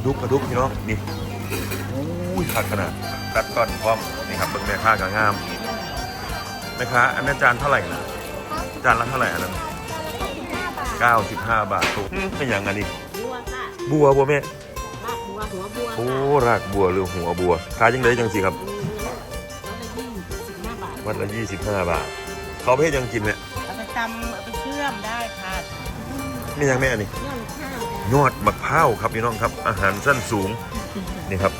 ลาดุกปลาดุกพี่น้องนี่อุ้ยขาดขนาดตัดก้อนพร้อมนี่ครับเบิ่งแม่ค้ากางามแม่ค้าอันนั้นจานเท่าไหร่นะจานละเท่าไหร่อันนั้น95 บาทถูกอืมเป็นอย่างอันนี้บัวค่ะบัวบัวแม่รากบัวหัวบัวโอ้รากบัวหรือหัวบัวขายยังไงจังสิครับแล้วละยี่สิบห้าบาทวัดละ25 บาทเขาเพศยังกินเนี่ยเอาไปตำเอาไปเชื่อมได้ค่ะนี่ยังแม่อันนี้ ย่อนข้าวยอดมะพร้าวครับพี่น้องครับ อาหารสั้นสูงนี่ครับ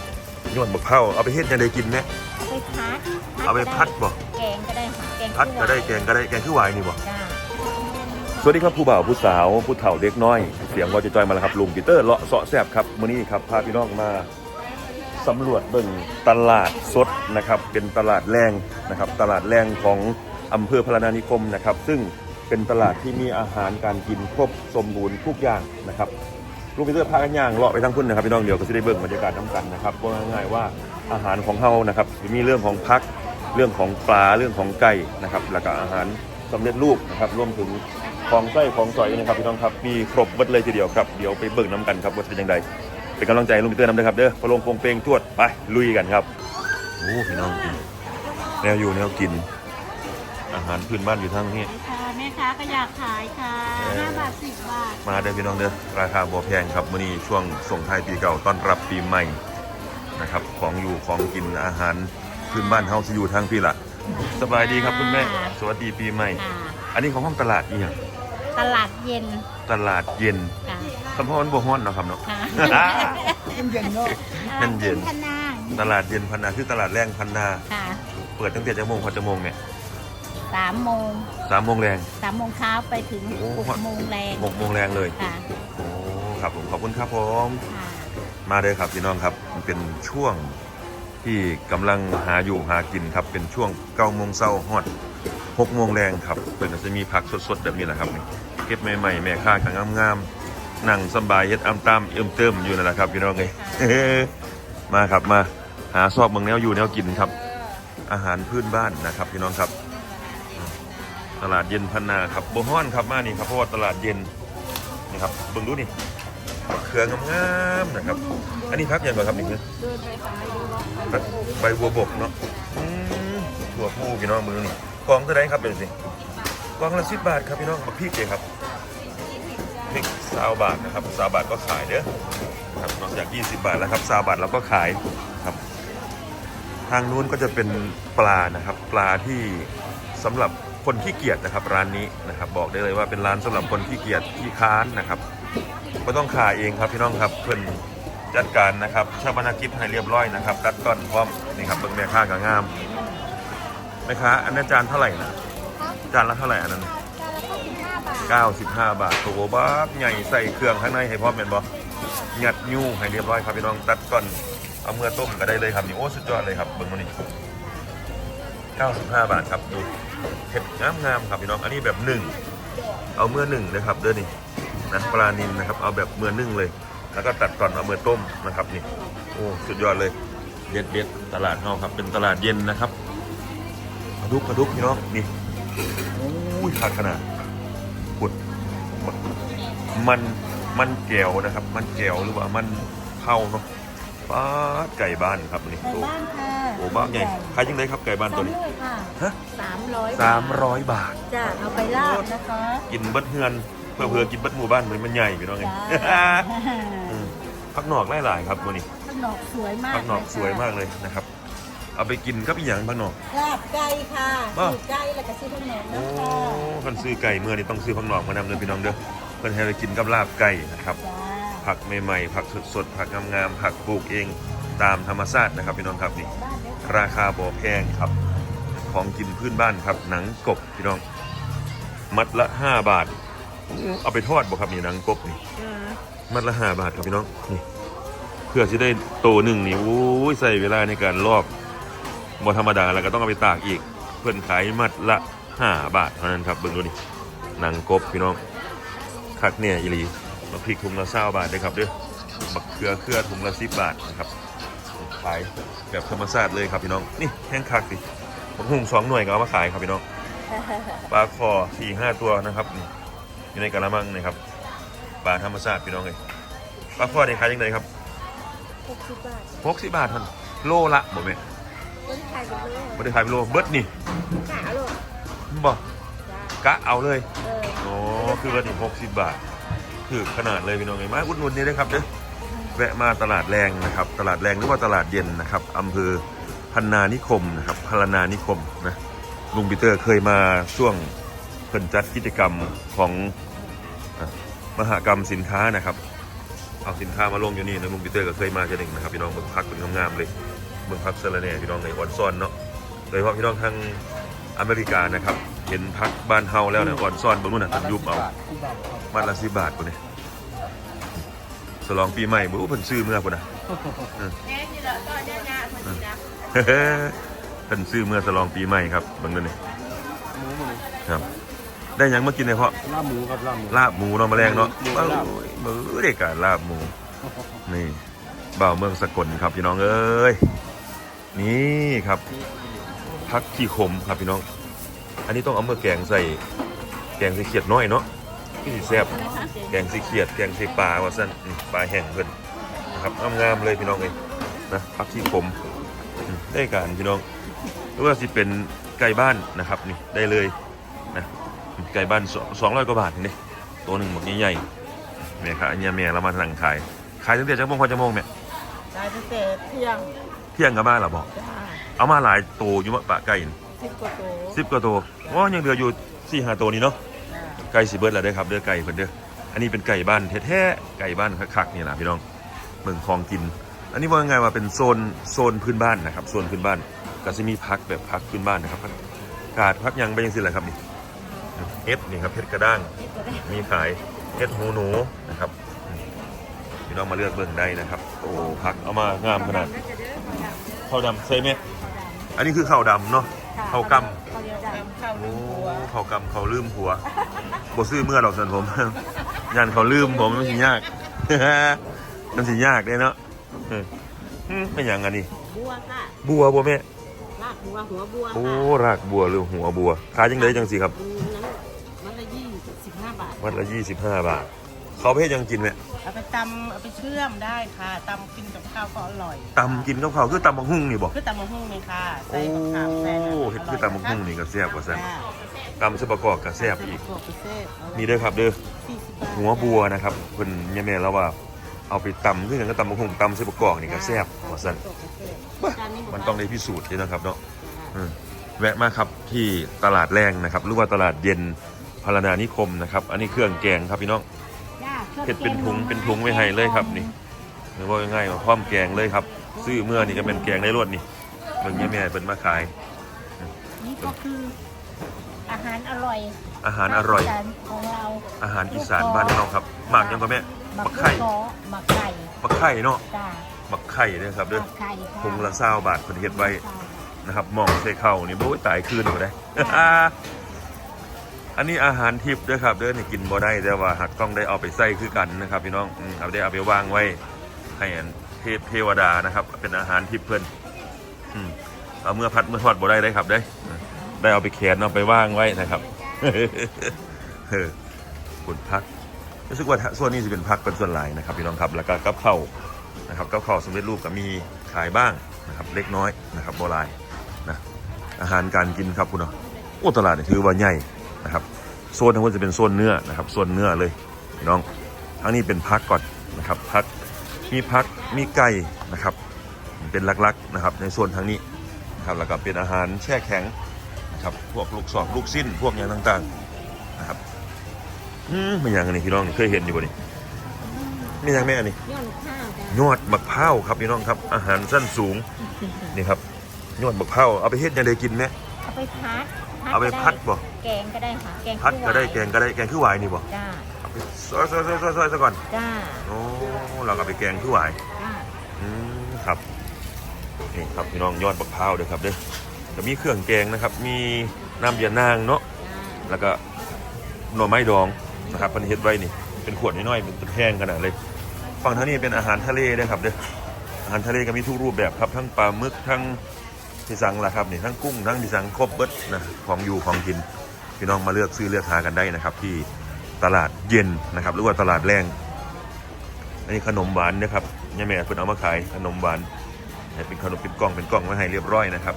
ยอดมะพร้าวเอาไปเฮ็ดยังไงกินเนี่ยเอาไปพัดเอาไปพัดบ่แกงก็ได้ค่ะแกงพัดก็ได้แกงก็ได้แกงคือหวายนี่บ่จ้าสวัสดีครับผู้บ่าวผู้สาวผู้เฒ่าเด็กน้อย เสียงก็จะจอยมาแล้วครับลุงปีเตอร์เลาะเสาะแซบครับมื้อนี้ครับพาพี่น้องมาสำรวจเบิ่งตลาดสดนะครับเป็นตลาดแรงนะครับตลาดแรงของอำเภอพลานานิคมนะครับ ซึ่งเป็นตลาดที่มีอาหารการกินครบสมบูรณ์ทุกอย่างนะครับ ลุงปีเตอร์พากันย่างเลาะไปทั้งพุ่นนะครับพี่น้องเดี๋ยวก็จะได้เบิ่งบรรยากาศน้ำกันนะครับว่าง่ายๆว่าอาหารของเฮานะครับมีเรื่องของพักเรื่องของปลาเรื่องของไก่นะครับแล้วก็อาหารสำเร็จรูปนะครับรวมถึงของไส้ของสอยนะครับพี่น้องครับมีครบหมดเลยทีเดียวครับเดี๋ยวไปเบิ่งน้ำกันครับว่าจะเป็นยังไงเป็นกำลังใจลุงปีเตอร์นำนะครับเด้อพะโลงโปงเปงจวดไปลุยกันครับโอ้พี่น้องกินแนวอยู่แนวกิน อาหารพื้นบ้านอยู่ทางนี้ ค่ะแม่ค้าก็อยากขายค่ะเออห้าบาทสิบบาท มาเด้อพี่น้องเด้อราคาบ่แพงครับมื้อนี้ช่วงส่งท้ายปีเก่าต้อนรับปีใหม่นะครับของอยู่ของกินอาหารพื้นบ้านเฮาสิอยู่ทางพี่ละสบายดีครับคุณแม่ สวัสดีปีใหม่ ค่ะอันนี้ของห้องตลาดอีหยังตลาดเย็นตลาดเย็นค่ะคำพ่อมันบ่ฮ้อนเนาะครับเนาะ ค่ะเย็นเนาะตลาดเย็นพนาตลาดเย็นพันนาคือตลาดแรงพันนา ค่ะเปิดตั้งแต่จะโมงพอจะโมงเนี่ย สามโมงสามโมงแรงสามโมงเช้าไปถึงโอ้หกโมงแรงหกโมงแรงเลยค่ะโอ้ครับผมขอบคุณครับผมค่ะมาเลยครับพี่น้องครับมันเป็นช่วงที่กำลังหาอยู่หากินครับเป็นช่วงเก้าโมงเช้าฮอดหกโมงแรงครับเปิดก็จะมีผักสดๆแบบนี้แหละครับนี่เก็บใหม่ๆแม่ค้ากันงามๆนั่งสำบายเฮ็ดอ้ำตามเอิ่มเติมอยู่นั่นแหละครับพี่น้องเอ้ยมาครับมาหาซอกเมืองแนวอยู่แนวกินครับ อาหารพื้นบ้านนะครับพี่น้องครับ ตลาดเย็นพันนาครับโบฮ้อนครับมานี่ครับเพราะว่าตลาดเย็นนะครับเบิ่งดูนี่มะเขืองามๆนะครับ อันนี้พักยังก่อนครับนี่คือใบบัวบกเนาะถั่วผู้พี่น้องมือนี่กองเท่าไรครับเดี๋ยวสิกองละสิบบาทครับพี่น้องบักพริกเลยครับพริกสาวบาทนะครับสาวบาทก็ขายเด้อครับนอกจาก20บาทแล้วครับสาวบาทเราก็ขายครับ ทางนู้นก็จะเป็นปลานะครับ ปลาที่สำหรับ คนขี้เกียจนะครับร้านนี้นะครับ บอกได้เลยว่าเป็นร้านสำหรับคนขี้เกียจขี้ค้านนะครับก็ต้องขาเองครับพี่น้องครับเพื่อนจัดการนะครับชาบนากิจให้เรียบร้อยนะครับตัดก้อนพร้อมนี่ครับเบิ่งแม่ค้ากางามแม่ค้าอันนั้จานเท่าไหร่นะจานละเท่าไหร่อันนั้นจานละสิบห้าบาท95 บาทโตัวบ้าใหญ่ใส่เครื่องข้างในให้พร้อมเป็นบ่หยัดยูให้เรียบร้อยครับพี่น้องตัดก้อนเอาเมื่อต้มก็ได้เลยครับนี่โอ้สุดยอดเลยครับเบิ่งมานี่ 95 บาทครับดูเห็ดงามงามๆครับพี่น้องอันนี้แบบหนึ่งเอาเมื่อหนึ่งนะครับเด้อนี่นะปลานินนะครับ เอาแบบเมื่อนึ่งเลย แล้วก็ตัดก่อนเอาเมื่อต้มนะครับนี่โอ้สุดยอดเลยเด็ดเด็ดตลาดเฮาครับ เป็นตลาดเย็นนะครับปลาดุกปลาดุกพี่น้องนี่โอ้ยขาดขนาดปุดมันมันแก้วนะครับ มันแก้วหรือว่ามันเผาเนาะ ปลาไก่บ้านครับนี่ไก่โอ้บ้านค่ะโหบ้านใหญ่ขายยังไงครับไก่บ้านตัวนี้ สามร้อยค่ะฮะ สามร้อยสามร้อยบาท จ้ะเอาไปลาบนะคะกินเบัดเฮือน เพื่อเพื่อกินเบัดหมู่บ้านเหมือนมันใหญ่พี่น้องไงจ้าอืมพักหนอกหลายๆครับตัวนี้ข้างนอกสวยมากพักหนอกเลค่ะสวยมากเลยนะครับ เอาไปกินก็เป็นอย่างพักหนอก ลาบไก่ค่ะอ้าวสูตรไก่แล้วก็ซื้อข้างนอกโอ้นะคะคนซื้อไก่เมื่อนี่ต้องซื้อพักหนอกมานำเลยพี่น้องเด้อเพื่อนให้เรากินกับลาบไก่นะครับ จ้า ผักใหม่ๆ ผักสดๆผักงามๆผักปลูกเองตามธรรมชาตินะครับพี่น้องครับนี่บ้านเล็กราคาบ่แพงครับ ของกินพื้นบ้านครับหนังกบพี่น้อง มัดละ 5 บาทอื้อเอาไปทอดบ่ครับนี่หนังกบนี่จ้ามัดละห้าบาทครับพี่น้องนี่เพื่อจะได้โตหนึ่งนี่โอ้ยใส่เวลาในการลอกบ่ธรรมดาแล้วก็ต้องเอาไปตากอีก เพื่อนขายมัดละห้าบาทเท่านั้นครับเบิ่งดูนี่หนังกบพี่น้องคักเนี่ยอีหลี มาพริกถุงละเศร้าบาทเลยครับเด้อบักเขือเครือถุงละสิบบาทนะครับขายแบบธรรมชาติเลยครับพี่น้องนี่แห้งคักสิผมหุงสองหน่วยก็เอามาขายครับพี่น้องปลาคอสี่ห้าตัวนะครับนี่อยู่ในกะละมังนี่ครับปลาธรรมชาติพี่น้องเลยปลาคอนี่ขายยังไงครับหกสิบบาทหกสิบบาทเท่านนโลละบ่แม่ต้นไข่กับโลบ่ได้ขายเป็นโลเบิดนี่กะโลบ่จ้ากะเอาเลยเออโอ้คือว่านี่หกสิบบาท คือขนาดเลยพี่น้องไงมาอุดหนุนนี่นะครับเด้อแวะมาตลาดแรงนะครับ ตลาดแรงหรือว่าตลาดเย็นนะครับอำเภอพันนานิคมนะครับพารนานิคมนะลุงปีเตอร์เคยมาช่วงเพิ่นจัดกิจกรรมของมหกรรมสินค้านะครับ เอาสินค้ามาลงอยู่นี่นะลุงปีเตอร์ก็เคยมาเจอหนึ่งนะครับพี่น้องเบิ่งพักเป็นงามๆเลยเบิ่งพักเซเลเน่พี่น้องในอ่อนซ่อนเนาะโดยเฉพาะพี่น้องทางอเมริกานะครับ เห็นพักบ้านเฮาแล้วเนี่ยอ่อนซ่อนบางนู่นน่ะเป็นยุบเอา บ้านละสิบบาทปุ่นนี่ฉลองปีใหม่บุ้เพิ่นซื้อเมื่อปุ่นนะแม่นี่แหละตอนนี้นะมันนะเพิ่นซื้อเมื่อฉลองปีใหม่ครับเบางนั่นนี่หมูหมูครับ ได้หยังมากินเนี่ยพ่อลาบหมูครับลาบหมูลาบหมูเนาะแมลงเนาะหมูเอ้าลาบมือเด็กอะลาบหมู นี่บ่าวเมืองสกลครับพี่น้องเอ้ยนี่ครับพักขี้ขมครับพี่น้อง อันนี้ต้องเอามาแกงใส่แกงใส่เขียดน้อยเนาะ ที่สิแซ่บแกงสีเขียด แกงสีปลาว่าสั้นอืมปลาแห้งเพิ่นนะครับงามๆเลยพี่น้องเองนะพักที่ผมอืมได้การพี่น้องหรือว่าสิเป็นไก่บ้านนะครับนี่ได้เลยนะไก่บ้านสองร้อยกว่าบาทนี่ตัวหนึ่งหมดใหญ่ๆแม่ค่ะอันเนี้ยแม่เรามาสั่งขายขายตั้งแต่จังโมงพอจังโมงแม่ได้ตั้งแต่เที่ยงเที่ยงกับบ้านเหราบอกจ้าเอามาหลายตัวอยู่มะปะไก่สิบกว่าโตสิบกว่าตัวว่ายังเหลืออยู่สี่ห้าตัวนี้เนาะจ้า ไก่สิเบิร์ดแล้วเด้อครับเด้อไก่เพิ่นเด้ออันนี้เป็นไก่บ้านแท้ๆไก่บ้านคักๆนี่แหละพี่น้องเมืองคลองกิน อันนี้ว่าไงว่าเป็นโซนโซนพื้นบ้านนะครับโซนพื้นบ้านก็จะมีพักแบบพักพื้นบ้านนะครับกาดพักยังไปยังสิแหละครับนี่เอฟนี่ครับเพชรกระด้างนี่ก็ได้มีขายเพชรหูหนูนะครับพี่น้องมาเลือกเบิ่งได้นะครับ โอ้พักเอามางามขนาดข้าวดำใช่ไหมอันนี้คือข้าวดำเนาะข้าวกำข้าวเดียวดำข้าวโอ้ลืมหัว เขากำเขาลืมหัวบ่ซื้อเมื่อหรอกสันผมยันเขาลืมผมมันสิยากมันสิยากเลยเนาะเอออืมเป็นหยังอันนี้บัวค่ะบัวบัวแม่ลากหัวหัวบัวโอ้รากบัวหรือหัวบัวขายจังเลยจังสิครับอืมนั้นละยี่สิบห้าบาทวัดละยี่สิบห้าบาท เขาเพศยังกินไหมเอาไปตำเอาไปเชื่อมได้ค่ะตำกินกับข้าวก็อร่อยตำกินกับเขาวคือตำบักหุ่งนี่บอกคือตำมะฮุ่งนี่ค่ะโอ้ใส่มะขามใส่น้เฮ็ดคือตำบักหุ่งนี่ก็แซ่บกว่าซั่นจ้า ตำสะประกอบกับแซ่บอีกตัวพิเศษนี่เด้อครับเด้อ สี่สิบบาทหัวบัวนะครับเพิ่นยายแม่แล้วว่าเอาไปตำคือกันก็ตำบักหุ่งตำสะประกอบนี่ก็แซ่บกว่าซั่นตัวพิเศษมันต้องได้พิสูจน์ด้วยนะครับเนาะอืมแวะมาครับที่ตลาดแรงนะครับหรือว่าตลาดเย็นพารนานิคมนะครับ อันนี้เครื่องแกงครับพี่น้อง เผ็ดเป็นถุงเป็นถุงไว้ให้เลยครับนี่ หรือว่าง่ายๆว่าพร้อมแกงเลยครับ ซื้อเมื่อนี่ก็เป็นแกงได้รวดนี่เบิ่งแม่ๆเป็นมาขาย นี่ก็คืออา หารอร่อยอาหารอร่อย ของเราอาหารอีสานบ้านเราครับหมากยังก็แม่บักไข่ลูกกอหมักไก่บักไข่เนาะจ้าบักไข่เด้อครับหเด้อมักไก่ค่ะถุงละเศร้าบาทคนเฮ็ดไว้นะครับหมองใส่เข่านี่โอ้ยตายคืนหมดได้อันนี้อาหารทิพย์ด้วยครับเด้อนี่กินบ่ได้แต่ว่าหักต้องได้เอาไปใส่คือกันนะครับพี่น้องอืมเอาได้เอาไปวางไว้ให้อันเทพเทวดานะครับ เป็นอาหารทิพย์เพิ่นอืมเอาเมื่อพัดเมื่อทอดบ่ได้ได้ครับได้อ ได้เอาไปแขนเอาไปว่างไว้นะครับเออคุณพักรู้สึกว่าส่วนนี้จะเป็นพักเป็นส่วนหลายนะครับพี่น้องครับแล้วก็กับข้าวนะครับกับข้าวสำเร็จรูปก็มีขายบ้างนะครับ เล็กน้อยนะครับโบราณนะอาหารการกินครับคุณเนาะโอ้ตลาดนี่ถือว่าใหญ่นะครับโซนทั้งหมดจะเป็นโซนเนื้อนะครับโซนเนื้อเลยพี่น้องอันนี้เป็นพักก่อนนะครับพักมีพักมีไก่นะครับ เป็นลักๆนะครับ ในโซนทางนี้นะครับแล้วก็เป็นอาหารแช่แข็ง ครับพวกลูกสอกลูกสิ้นพวกอย่างต่างๆนะครับอืมไม่อย่างอันนี้พี่น้องเคยเห็นอยู่บ่นี่ไม่อย่างแม่อันนี้ยอดข้าวจ้ายอดมะพร้าวครับพี่น้องครับ อาหารสั้นสูงนี่ครับยอดมะพร้าวเอาไปเฮ็ดยังไงกินไหมเอาไปพัดเอาไปพัดบ่แกงก็ได้ค่ะแกงพัดก็ได้คั่วแกงก็ได้แกงคือหวายนี่บ่จ้าเอาไปซอยซอยซอยซอยซอยซะก่อนจ้าโอ้เราก็เอาไปแกงคือหวายจ้าอืมครับนี่ครับพี่น้องยอดมะพร้าวเด้อครับเด้อ ก็มีเครื่องแกงนะครับ มีน้ำเบียร์นางเนาะแล้วก็หน่อไม้ดองนะครับมันเฮ็ดไว้นี่เป็นขวดน้อยๆเป็นแห้งขนาดเลยฝั่งทางนี้เป็นอาหารทะเลนะครับเด้ออาหารทะเลก็มีทุกรูปแบบครับทั้งปลาหมึกทั้งที่สังล่ะครับนี่ทั้งกุ้งทั้งที่สังครบเบิดนะของอยู่ของกินพี่น้องมาเลือกซื้อเลือกหากันได้นะครับ ที่ตลาดเย็นนะครับ หรือว่าตลาดแรงอันนี้ขนมหวานนะครับเนี่ยแม่เพิ่นเอามาขายขนมหวานเป็นขนมเป็นกล่องเป็นกล่องมาให้เรียบร้อยนะครับ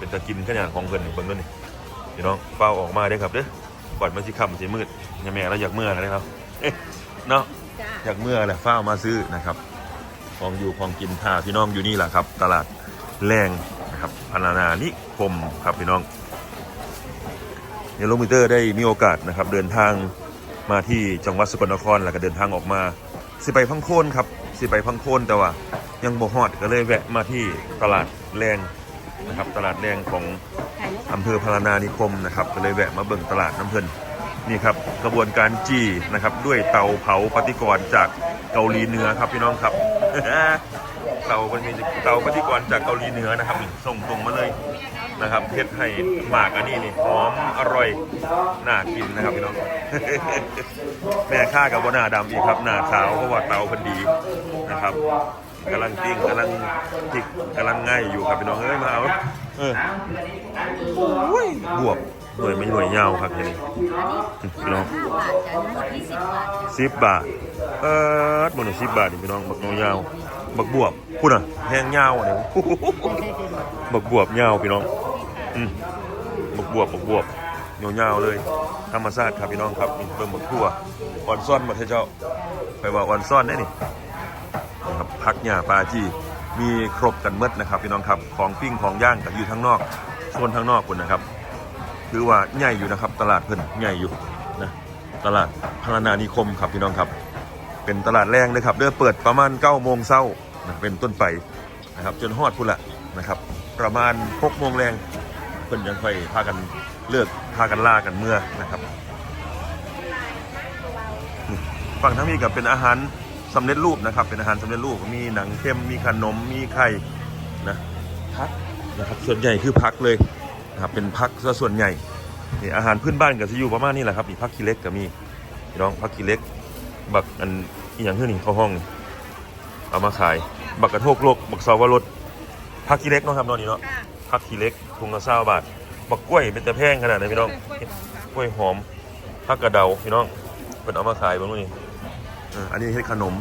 เป็นตะกินขนาดของเพิ่นเบิ่งด้วยนี่พี่น้องเฝ้าออกมาได้อครับเด้อก่อนมันสิค่ำสิมืดเนี่ยแม่เราอยากเมื่อกันนะครับเอ๊ะเนาะจ้าอยากเมื่อแหละเฝ้ามาซื้อนะครับของอยู่ของกินท่าพี่น้องอยู่นี่แหละครับ ตลาดแรงนะครับพนานานิคมครับพี่น้องเนโรมิเตอร์ได้มีโอกาสนะครับ เดินทางมาที่จังหวัดสกลนครแล้วก็เดินทางออกมาสิไปพังโคนครับสิไปพังโคนแต่ว่ายังบ่ฮอดก็เลยแวะมาที่ตลาดแรง นะครับ ตลาดแรงของถ่ายรูปอำเภอพารานานิคมนะครับ ก็เลยแวะมาเบิ่งตลาดน้ำเพลินนี่ครับกระบวนการจีนะครับ ด้วยเตาเผาปฏิกรณ์จากเกาหลีเหนือครับพี่น้องครับเตามันมีเตาปฏิกรณ์จากเกาหลีเหนือนะครับนี่ส่งตรงมาเลยนะครับเฮ็ดให้หมากอันนี้นี่หอมอร่อยน่ากินนะครับพี่น้องแม่ค่ากับบหน้าดำอีกครับหน้าขาวเพราะว่าเตาเพันดีนะครับ กำลังติ้งกำลังจิกกำลังง่ายอยู่ครับพี่น้องเอ้ยมาเอาเออบวบหน่วยไม่หน่วยยาวครับเห็นพี่น้องห้าบาทจ้ะทั้งหมดยี่สิบบาทสิบบาทเออบนสิบบาทนี่พี่น้องบักน้อยยาว บักบวบพูดอะแห้งยาวอะเนี่ยบักบวบยาวพี่น้องอืมบักบวบบักบวบยาวยาวๆเลยธรรมชาติครับพี่น้องครับนี่เบิ่งบักทั่วอ่อนซ่อนมาเถอะเจ้าไปว่าอ่อนซ่อนได้นี่นะครับ พักหญ้าปลาจีมีครบกันเมดนะครับพี่น้องครับของปิ้งของย่างกับอยู่ทั้งนอกโซนทั้งนอกคุณนะครับคือว่าใหญ่อยู่นะครับตลาดเพิ่นใหญ่อยู่นะตลาดพารานานิคมครับพี่น้องครับ เป็นตลาดแรงนะครับเด้อเปิดประมาณ9ก้าโมงเช้านะเป็นต้นไปนะครับจนฮอดพุ่นละนะครับ ประมาณ6กโมงแรงเพิ่นยังค่อยพากันเลิกพากันล่ากันเมื่อนะครับฝั่งทั้งนี้กับเป็นอาหาร สำเร็จรูปนะครับ เป็นอาหารสำเร็จรูปมีหนังเค็มมีขนมมีไข่นะพักนะครับส่วนใหญ่คือพักเลยนะครับเป็นพักซะส่วนใหญ่นี่อาหารพื้นบ้านก็จะอยู่ประมาณนี้แหละครับนี่พักขี้เล็กก็มีพี่น้องพักขี้เล็ก บักอันอหย่างเท่านี้เข้าห้องนี่เอามาขาย บักกระโทกโลกบักเสาวรสพักขี้เล็กเนาะครับเนอนนี่เนาะค่ะพักขี้เล็กทุงละเศร้าบาทบักกล้วยเป็นแต่แพงขนาดไหนพี่น้องกล้วยหอมค่ะกล้วยหอมพักกระเดาพี่น้องเป็นเอามาขายบางนู่นนี่ เอออันนี้เฮ็ดขนม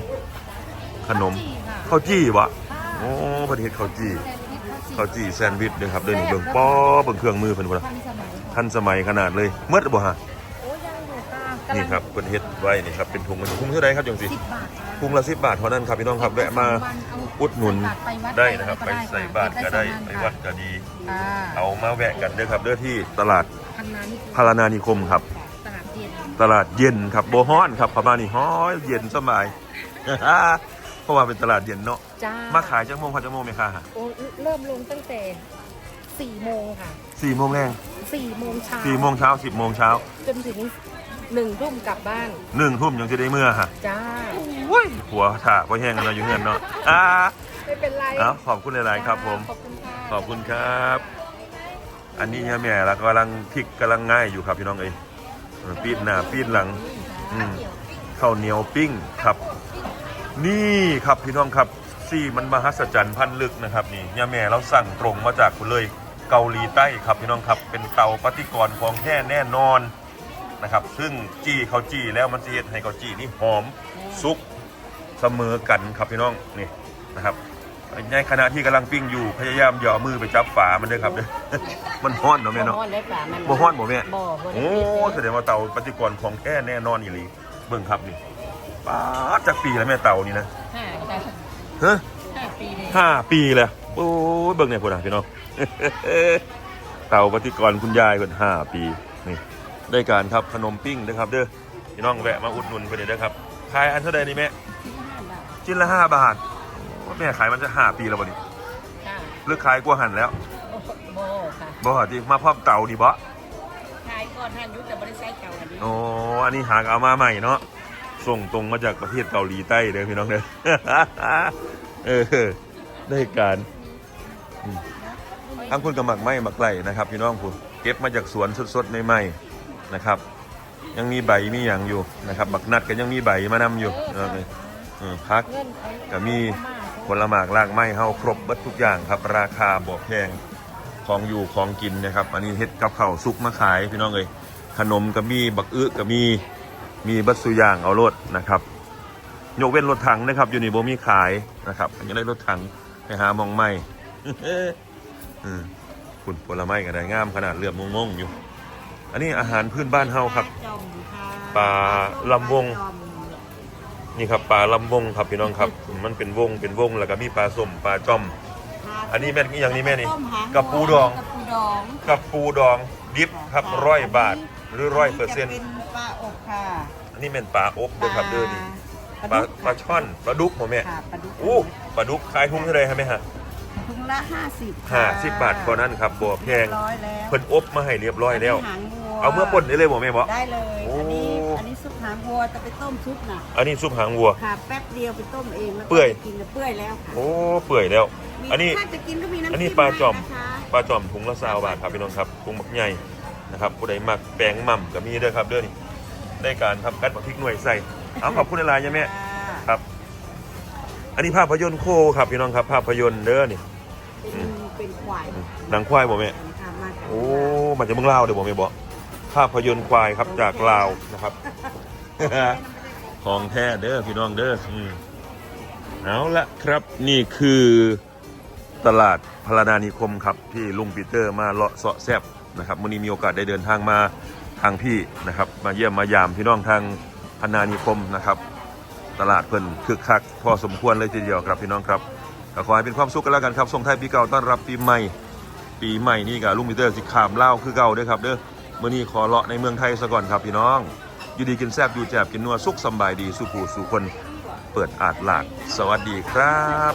ขนมจีค่ะข้าวจี้วะค่ะโอ้เพิ่นเฮ็ดข้าวจี้แซนด์วิชข้าวจี้แซนด์วิชเด้อครับเด้อนี่เบิ่งป้อเบิ่งเครื่องมือเพิ่นพุ่นล่ะทันสมัยทันสมัยขนาดเลยเมื่อบ่ฮะโอ้ยังอยู่ค่ะนี่ครับเป็นเฮ็ดไว้นี่ครับเป็นถุงมันถุงเท่าไรครับจังสิสิบบาทถุงละสิบบาทเท่านั้นครับพี่น้องครับแวะมาอุดหนุนได้นะครับ ไปใส่บาทก็ได้ไปวัดก็ดีค่ะเอามาแวะกันเด้อครับเด้อที่ตลาดพันนานิคมพารานานิคมครับ ตลาดเย็นตลาดเย็นครับโบฮ้อนครับประมาณนี้ฮ้อยเย็นสบาย เพราะว่าเป็นตลาดเย็นเนาะจ้ามาขายจังโมงพันจังโมงไหมคะโอ้เริ่มลงตั้งแต่สี่โมงค่ะสี่โมงแรงสี่โมงเช้าสี่โมงเช้าสิบโมงเช้าจนถึงหนึ่งทุ่มกลับบ้านหนึ่งทุ่มยังจะได้เมื่อฮะจ้าหัวถ่าไว้แห้งกันเนาะอยู่เฮือนเนาะอ่าไม่เป็นไรเอาขอบคุณหลาย ๆ ครับผม ขอบคุณค่ะขอบคุณครับ อันนี้เนี่ยแม่เรากำลังพลิกกำลังง่ายอยู่ครับพี่น้องเอ้ยเออ ปีนหน้าปีนหลังอืมข้าวเหนียวปิ้งครับ นี่ครับพี่น้องครับซี่มันมหัศจรรย์พันลึกนะครับนี่ย่าแม่เราสั่งตรงมาจากคุณเลยเกาหลีใต้ครับพี่น้องครับเป็นเตาปฏิกรณ์ของแท้แน่นอนนะครับ ซึ่งจี้เขาจี้แล้วมันจะเฮ็ดให้เขาจี้นี่หอมซุกเสมอกันครับพี่น้องนี่นะครับ ในขณะที่กำลังปิ้งอยู่พยายามอย่าเอามือไปจับฝามันด้วยครับเด้อ มันฮ้อนเนาะแม่เนาะบ่ฮ้อนได้ป่ะมันบ่ฮ้อนบ่แม่ บ่บ่โอ้แสดงว่าเตาปฏิกรณ์ของแท้แน่นอนอีหลีเบิ่งครับนี่ป้าดจากปีแล้วแม่เตานี่นะห้าค่ะฮะห้าปีเลยห้าปีแล้วโอ้ยเบิ่งเนี่ยพุ่นนะพี่น้อง เตาปฏิกรณ์คุณยายคนห้าปีนี่ได้การครับขนมปิ้งนะครับเด้อพี่น้องแวะมาอุดหนุนไปเลยเด้อครับขายอันเท่าใดนี่แม่ห้าบาทชิ้นละห้าบาท โอ้แม่ขายมันจะห้าปีแล้วบ่นี่ค่ะหรือขายกว่าหันแล้วโบค่ะบ่ที่มาพร้อมเตานี่บ่ขายก่อนท่านยุทธแต่บริษัทเก่าอันนี้โอ้อันนี้หากเอามาใหม่เนาะส่งตรงมาจากประเทศเกาหลีใต้เลยพี่น้องเด้อ เออได้การอืมทั้งคุณกับหมักไหม้หมักไก่นะครับ พี่น้องคุณเก็บมาจากสวนสดๆใหม่ๆนะครับ ยังมีใบมีอย่างอยู่นะครับบักนัดก็ยังมีใบมานำอยู่เออเออพัก เงินเอาก็มี ผลหมากรากไม้เฮาครบเบิดทุกอย่างครับ ราคาบ่แพงของอยู่ของกินนะครับ อันนี้เฮ็ดกับข้าวซุกมาขายพี่น้องเอ้ยขนมก็มีบักอึก็มีมีบัตสุอย่างเอาโลดนะครับยกเว้นรถถังนะครับ อยู่นี่บ่มีขายนะครับอันนี้ได้รถถังไปหามองไม่อืมคุณผลไม้ก็ได้งามขนาดเลือบงงๆอยู่ อันนี้อาหารพื้นบ้านเฮาครับจอมค่ะปลาลำวงจอม นี่ครับปลาลำวงครับพี่น้องครับ มันเป็นวงเป็นวงแล้วก็มีปลาส้มปลาจ้อมค่ะอันนี้แม่นอีหยังนี่แม่นี่ต้หางกับปูดอง กับปูดองกับปูดองดิบครับะร้อยบาทนนี้หรือร้อยเปอร์เซ็นต์จะเป็นปลาอบค่ะอันนี้เป็นปลาอบเด้วยครับเด้อนี่ปปลาลาดุกปลาช่อนปลาดุกผมแม่ค่ะปลาดุกอู้ปลาดุกขายทุ่งเท่าไรครับแม่ฮะถุงละห้าสิบห้าสิบบาทเท่านั้นครับบัวแพงร้อยแล้วเพิ่นอบมาให้เรียบร้อยแล้วหางวัวเอาเมื่อป่นได้เลยบ่แม่บ่ได้เลย วัวจะไปต้มซุปน่ะอันนี้ซุปหางวัว ค่ะแป๊บเดียวไปต้มเองแล้วก็เปื่อย กินแล้วเปื่อยแล้วค่ะโอ้เปื่อยแล้ว มีอันนี้ ถ้าจะกินก็มีน้ำอันนี้จิ้ปลาจอม ให้นะคะปลาจอมถุงละสาวบาทครับพี่น้องครับถุงบักใหญ่นะครับผู้ใดมักแปลงหม่ำก็มีเด้อครับเด้อนี่ได้การทำกัดบักพริกหน่วยใส่เอาขอบคุณหลายๆจ้ะแม่ค่ะครับ อันนี้ภาพยนตร์โคครับพี่น้องครับ ภาพยนตร์เด้อนี่เป็นเป็นควายหนังควายบ่แม่ ค่ะมาจากโอ้ มันจะเมืองลาวเดี๋ยวบ่แม่บ่ภาพยนตร์ควายครับจากลาวนะครับ ของแท้เด้อพี่น้องเด้ออืมเอาละครับนี่คือตลาดพลานานิคมครับที่ลุงปีเตอร์มาเลาะเสาะแซบนะครับวันนี้มีโอกาสได้เดินทางมาทางพี่นะครับ มาเยี่ยมมายามพี่น้องทางพานานิคมนะครับ ตลาดเพิ่นคึกคักพอสมควรเลยทีเดียวครับพี่น้องครับขอให้เป็นความสุขกันแล้วกันครับส่งท้ายปีเก่าต้อนรับปีใหม่ ปีใหม่นี่กับลุงปีเตอร์สิขามเล่าคือเก่าด้อครับเด้อมื่อนี้ขอเลาะในเมืองไทยซะก่อนครับพี่น้อง อยู่ดีกินแซบอยู่แจบกินนัวสุขสบายดีสุขูสุคน เปิดอาดหลาก สวัสดีครับ